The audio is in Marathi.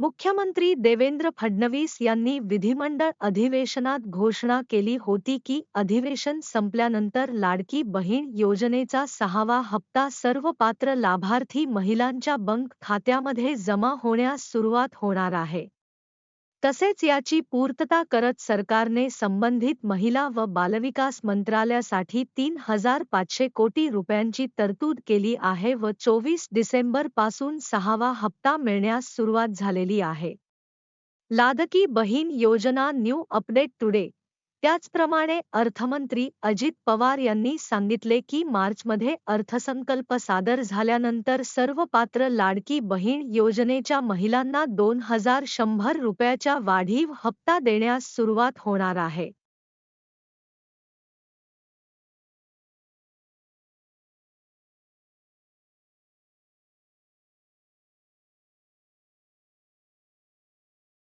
मुख्यमंत्री देवेंद्र फडणवीस यांनी विधिमंडळ अधिवेशनात घोषणा केली होती की अधिवेशन संपल्यानंतर लाडकी बहीण योजनेचा सहावा हप्ता सर्व पात्र लाभार्थी महिलांच्या बँक खात्यामध्ये जमा होण्यास सुरुवात होणार आहे. तसेच याची पूर्तता करत सरकारने संबंधित महिला व बालविकास मंत्रालयासाठी तीन हजार पाचशे कोटी रुपयांची तरतूद केली आहे व चोवीस डिसेंबरपासून सहावा हप्ता मिळण्यास सुरुवात झालेली आहे. लादकी बहीण योजना न्यू अपडेट टुडे त्याचप्रमाणे अर्थमंत्री अजित पवार यांनी सांगितले की मार्चमध्ये अर्थसंकल्प सादर झाल्यानंतर सर्व पात्र लाडकी बहीण योजनेच्या महिलांना दोन हजार शंभर रुपयाच्या वाढीव हप्ता देण्यास सुरुवात होणार आहे.